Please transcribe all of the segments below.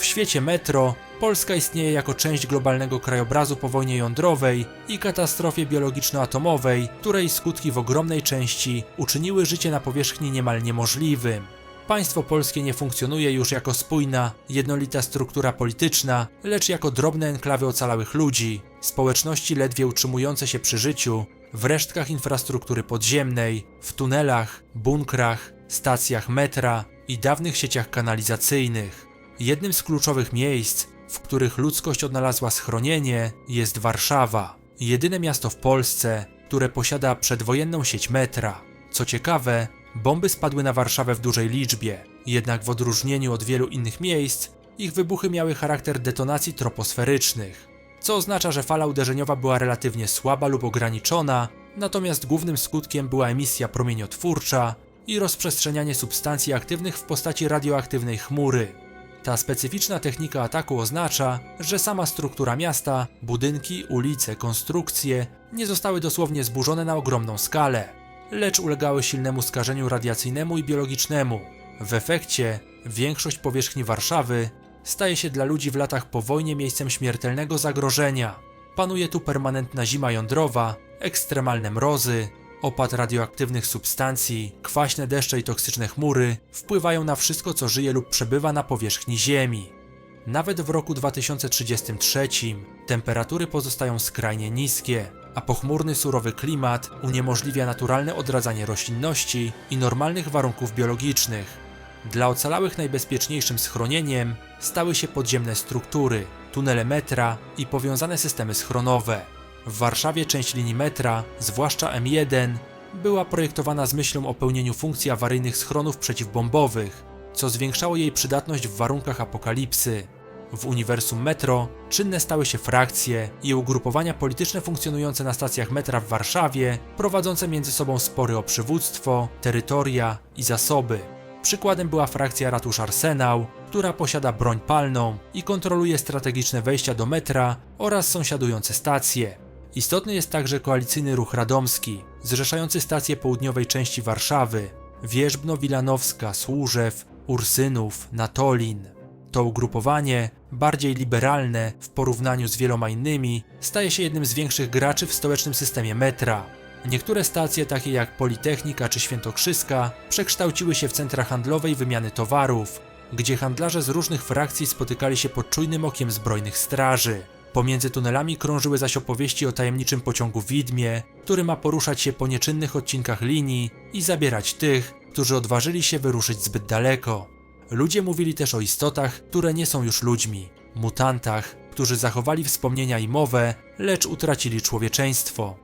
W świecie metro Polska istnieje jako część globalnego krajobrazu po wojnie jądrowej i katastrofie biologiczno-atomowej, której skutki w ogromnej części uczyniły życie na powierzchni niemal niemożliwym. Państwo polskie nie funkcjonuje już jako spójna, jednolita struktura polityczna, lecz jako drobne enklawy ocalałych ludzi, społeczności ledwie utrzymujące się przy życiu, w resztkach infrastruktury podziemnej, w tunelach, bunkrach, stacjach metra i dawnych sieciach kanalizacyjnych. Jednym z kluczowych miejsc, w których ludzkość odnalazła schronienie, jest Warszawa. Jedyne miasto w Polsce, które posiada przedwojenną sieć metra. Co ciekawe, bomby spadły na Warszawę w dużej liczbie, jednak w odróżnieniu od wielu innych miejsc, ich wybuchy miały charakter detonacji troposferycznych, co oznacza, że fala uderzeniowa była relatywnie słaba lub ograniczona, natomiast głównym skutkiem była emisja promieniotwórcza i rozprzestrzenianie substancji aktywnych w postaci radioaktywnej chmury. Ta specyficzna technika ataku oznacza, że sama struktura miasta, budynki, ulice, konstrukcje nie zostały dosłownie zburzone na ogromną skalę, lecz ulegały silnemu skażeniu radiacyjnemu i biologicznemu. W efekcie większość powierzchni Warszawy staje się dla ludzi w latach po wojnie miejscem śmiertelnego zagrożenia. Panuje tu permanentna zima jądrowa, ekstremalne mrozy, opad radioaktywnych substancji, kwaśne deszcze i toksyczne chmury wpływają na wszystko, co żyje lub przebywa na powierzchni Ziemi. Nawet w roku 2033 temperatury pozostają skrajnie niskie, a pochmurny surowy klimat uniemożliwia naturalne odradzanie roślinności i normalnych warunków biologicznych. Dla ocalałych najbezpieczniejszym schronieniem stały się podziemne struktury, tunele metra i powiązane systemy schronowe. W Warszawie część linii metra, zwłaszcza M1, była projektowana z myślą o pełnieniu funkcji awaryjnych schronów przeciwbombowych, co zwiększało jej przydatność w warunkach apokalipsy. W uniwersum metro czynne stały się frakcje i ugrupowania polityczne funkcjonujące na stacjach metra w Warszawie, prowadzące między sobą spory o przywództwo, terytoria i zasoby. Przykładem była frakcja Ratusz Arsenał, która posiada broń palną i kontroluje strategiczne wejścia do metra oraz sąsiadujące stacje. Istotny jest także koalicyjny ruch radomski, zrzeszający stacje południowej części Warszawy, Wierzbno, Wilanowska, Służew, Ursynów, Natolin. To ugrupowanie, bardziej liberalne w porównaniu z wieloma innymi, staje się jednym z większych graczy w stołecznym systemie metra. Niektóre stacje, takie jak Politechnika czy Świętokrzyska, przekształciły się w centra handlowe i wymiany towarów, gdzie handlarze z różnych frakcji spotykali się pod czujnym okiem zbrojnych straży. Pomiędzy tunelami krążyły zaś opowieści o tajemniczym pociągu widmie, który ma poruszać się po nieczynnych odcinkach linii i zabierać tych, którzy odważyli się wyruszyć zbyt daleko. Ludzie mówili też o istotach, które nie są już ludźmi, mutantach, którzy zachowali wspomnienia i mowę, lecz utracili człowieczeństwo.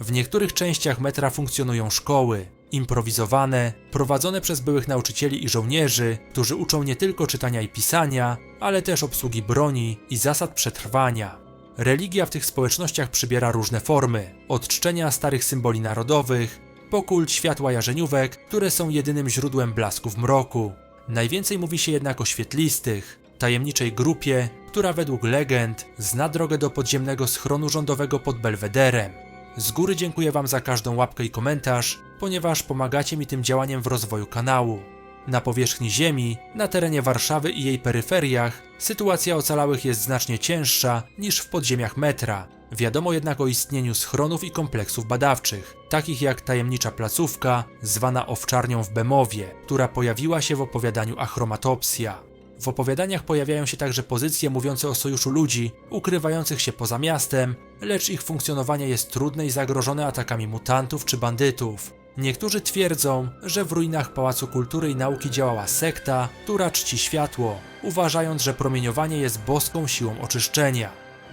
W niektórych częściach metra funkcjonują szkoły, improwizowane, prowadzone przez byłych nauczycieli i żołnierzy, którzy uczą nie tylko czytania i pisania, ale też obsługi broni i zasad przetrwania. Religia w tych społecznościach przybiera różne formy, od czczenia starych symboli narodowych, po kult światła jarzeniówek, które są jedynym źródłem blasku w mroku. Najwięcej mówi się jednak o świetlistych, tajemniczej grupie, która według legend zna drogę do podziemnego schronu rządowego pod Belwederem. Z góry dziękuję Wam za każdą łapkę i komentarz, ponieważ pomagacie mi tym działaniem w rozwoju kanału. Na powierzchni Ziemi, na terenie Warszawy i jej peryferiach, sytuacja ocalałych jest znacznie cięższa niż w podziemiach metra. Wiadomo jednak o istnieniu schronów i kompleksów badawczych, takich jak tajemnicza placówka, zwana owczarnią w Bemowie, która pojawiła się w opowiadaniu Achromatopsia. W opowiadaniach pojawiają się także pozycje mówiące o sojuszu ludzi ukrywających się poza miastem, lecz ich funkcjonowanie jest trudne i zagrożone atakami mutantów czy bandytów. Niektórzy twierdzą, że w ruinach Pałacu Kultury i Nauki działała sekta, która czci światło, uważając, że promieniowanie jest boską siłą oczyszczenia.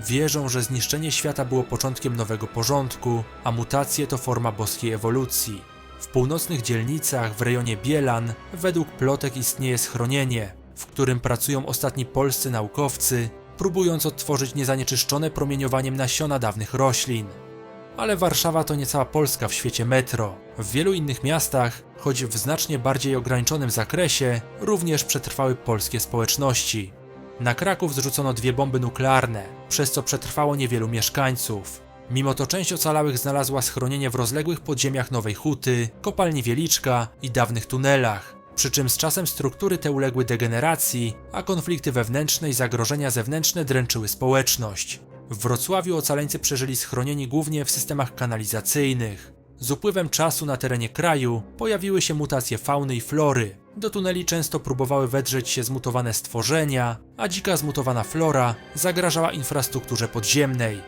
Wierzą, że zniszczenie świata było początkiem nowego porządku, a mutacje to forma boskiej ewolucji. W północnych dzielnicach w rejonie Bielan według plotek istnieje schronienie, w którym pracują ostatni polscy naukowcy, próbując odtworzyć niezanieczyszczone promieniowaniem nasiona dawnych roślin. Ale Warszawa to nie cała Polska w świecie metro. W wielu innych miastach, choć w znacznie bardziej ograniczonym zakresie, również przetrwały polskie społeczności. Na Kraków zrzucono dwie bomby nuklearne, przez co przetrwało niewielu mieszkańców. Mimo to część ocalałych znalazła schronienie w rozległych podziemiach Nowej Huty, kopalni Wieliczka i dawnych tunelach. Przy czym z czasem struktury te uległy degeneracji, a konflikty wewnętrzne i zagrożenia zewnętrzne dręczyły społeczność. W Wrocławiu ocaleńcy przeżyli schronieni głównie w systemach kanalizacyjnych. Z upływem czasu na terenie kraju pojawiły się mutacje fauny i flory. Do tuneli często próbowały wedrzeć się zmutowane stworzenia, a dzika zmutowana flora zagrażała infrastrukturze podziemnej.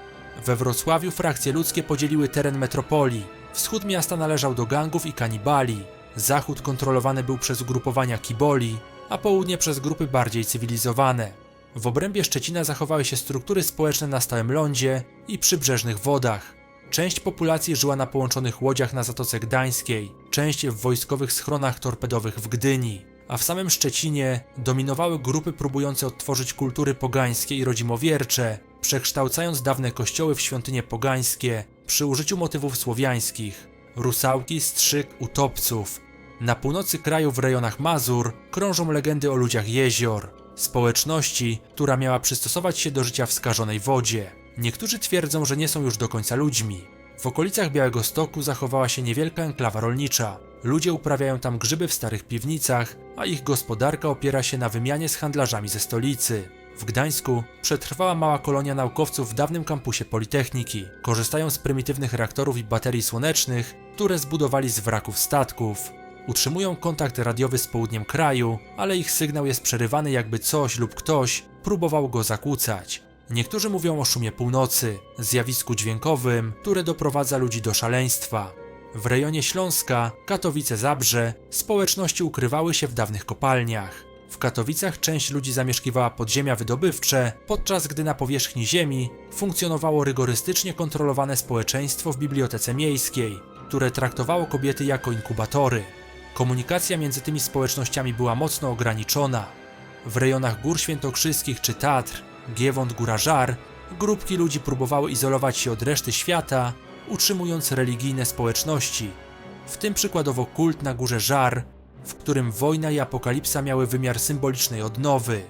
We Wrocławiu frakcje ludzkie podzieliły teren metropolii. Wschód miasta należał do gangów i kanibali. Zachód kontrolowany był przez ugrupowania kiboli, a południe przez grupy bardziej cywilizowane. W obrębie Szczecina zachowały się struktury społeczne na stałym lądzie i przybrzeżnych wodach. Część populacji żyła na połączonych łodziach na Zatoce Gdańskiej, część w wojskowych schronach torpedowych w Gdyni, a w samym Szczecinie dominowały grupy próbujące odtworzyć kultury pogańskie i rodzimowiercze, przekształcając dawne kościoły w świątynie pogańskie przy użyciu motywów słowiańskich rusałki, strzyk, utopców. Na północy kraju w rejonach Mazur krążą legendy o ludziach jezior, społeczności, która miała przystosować się do życia w skażonej wodzie. Niektórzy twierdzą, że nie są już do końca ludźmi. W okolicach Białego Stoku zachowała się niewielka enklawa rolnicza. Ludzie uprawiają tam grzyby w starych piwnicach, a ich gospodarka opiera się na wymianie z handlarzami ze stolicy. W Gdańsku przetrwała mała kolonia naukowców w dawnym kampusie Politechniki. Korzystają z prymitywnych reaktorów i baterii słonecznych, które zbudowali z wraków statków. Utrzymują kontakt radiowy z południem kraju, ale ich sygnał jest przerywany jakby coś lub ktoś próbował go zakłócać. Niektórzy mówią o szumie północy, zjawisku dźwiękowym, które doprowadza ludzi do szaleństwa. W rejonie Śląska, Katowice-Zabrze, społeczności ukrywały się w dawnych kopalniach. W Katowicach część ludzi zamieszkiwała podziemia wydobywcze, podczas gdy na powierzchni ziemi funkcjonowało rygorystycznie kontrolowane społeczeństwo w bibliotece miejskiej, które traktowało kobiety jako inkubatory. Komunikacja między tymi społecznościami była mocno ograniczona. W rejonach Gór Świętokrzyskich czy Tatr, Giewont Góra Żar, grupki ludzi próbowały izolować się od reszty świata, utrzymując religijne społeczności. W tym przykładowo kult na Górze Żar, w którym wojna i apokalipsa miały wymiar symbolicznej odnowy.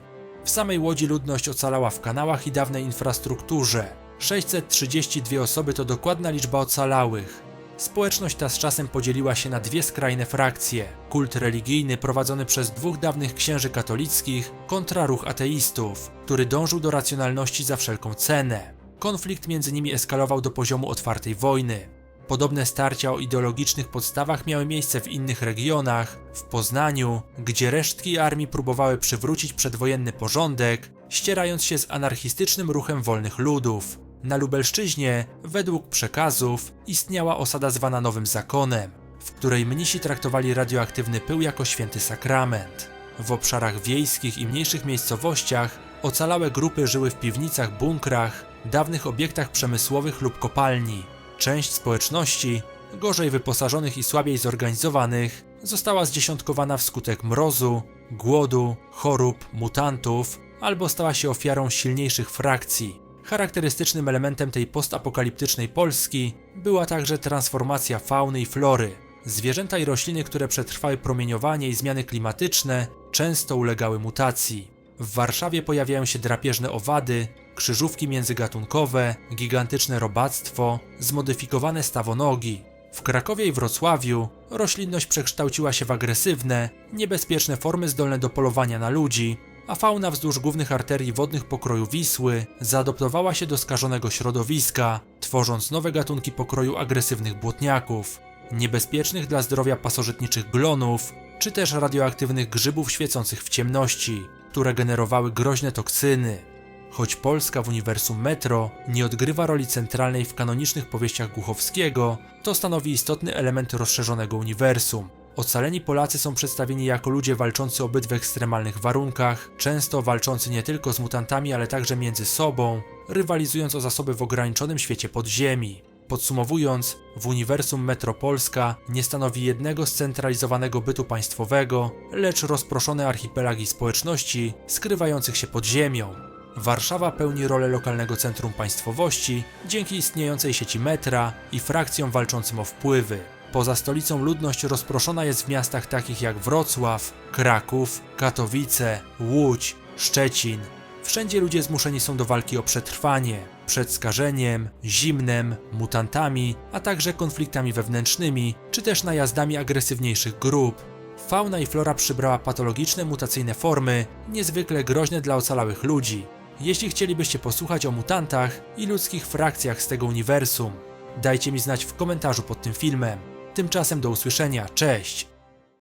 W samej Łodzi ludność ocalała w kanałach i dawnej infrastrukturze. 632 osoby to dokładna liczba ocalałych. Społeczność ta z czasem podzieliła się na dwie skrajne frakcje: kult religijny prowadzony przez dwóch dawnych księży katolickich kontra ruch ateistów, który dążył do racjonalności za wszelką cenę. Konflikt między nimi eskalował do poziomu otwartej wojny. Podobne starcia o ideologicznych podstawach miały miejsce w innych regionach, w Poznaniu, gdzie resztki armii próbowały przywrócić przedwojenny porządek, ścierając się z anarchistycznym ruchem wolnych ludów. Na Lubelszczyźnie, według przekazów, istniała osada zwana Nowym Zakonem, w której mnisi traktowali radioaktywny pył jako święty sakrament. W obszarach wiejskich i mniejszych miejscowościach ocalałe grupy żyły w piwnicach, bunkrach, dawnych obiektach przemysłowych lub kopalni. Część społeczności, gorzej wyposażonych i słabiej zorganizowanych, została zdziesiątkowana wskutek mrozu, głodu, chorób, mutantów albo stała się ofiarą silniejszych frakcji. Charakterystycznym elementem tej postapokaliptycznej Polski była także transformacja fauny i flory. Zwierzęta i rośliny, które przetrwały promieniowanie i zmiany klimatyczne, często ulegały mutacji. W Warszawie pojawiają się drapieżne owady, krzyżówki międzygatunkowe, gigantyczne robactwo, zmodyfikowane stawonogi. W Krakowie i Wrocławiu roślinność przekształciła się w agresywne, niebezpieczne formy zdolne do polowania na ludzi, a fauna wzdłuż głównych arterii wodnych pokroju Wisły zaadoptowała się do skażonego środowiska, tworząc nowe gatunki pokroju agresywnych błotniaków, niebezpiecznych dla zdrowia pasożytniczych glonów, czy też radioaktywnych grzybów świecących w ciemności, które generowały groźne toksyny. Choć Polska w uniwersum Metro nie odgrywa roli centralnej w kanonicznych powieściach Głuchowskiego, to stanowi istotny element rozszerzonego uniwersum. Ocaleni Polacy są przedstawieni jako ludzie walczący o w ekstremalnych warunkach, często walczący nie tylko z mutantami, ale także między sobą, rywalizując o zasoby w ograniczonym świecie podziemi. Podsumowując, w uniwersum Metropolska nie stanowi jednego scentralizowanego bytu państwowego, lecz rozproszone archipelagi społeczności skrywających się pod ziemią. Warszawa pełni rolę lokalnego centrum państwowości dzięki istniejącej sieci metra i frakcjom walczącym o wpływy. Poza stolicą ludność rozproszona jest w miastach takich jak Wrocław, Kraków, Katowice, Łódź, Szczecin. Wszędzie ludzie zmuszeni są do walki o przetrwanie przed skażeniem, zimnem, mutantami, a także konfliktami wewnętrznymi, czy też najazdami agresywniejszych grup. fauna i flora przybrała patologiczne mutacyjne formy, niezwykle groźne dla ocalałych ludzi. Jeśli chcielibyście posłuchać o mutantach i ludzkich frakcjach z tego uniwersum, dajcie mi znać w komentarzu pod tym filmem. Tymczasem do usłyszenia, cześć!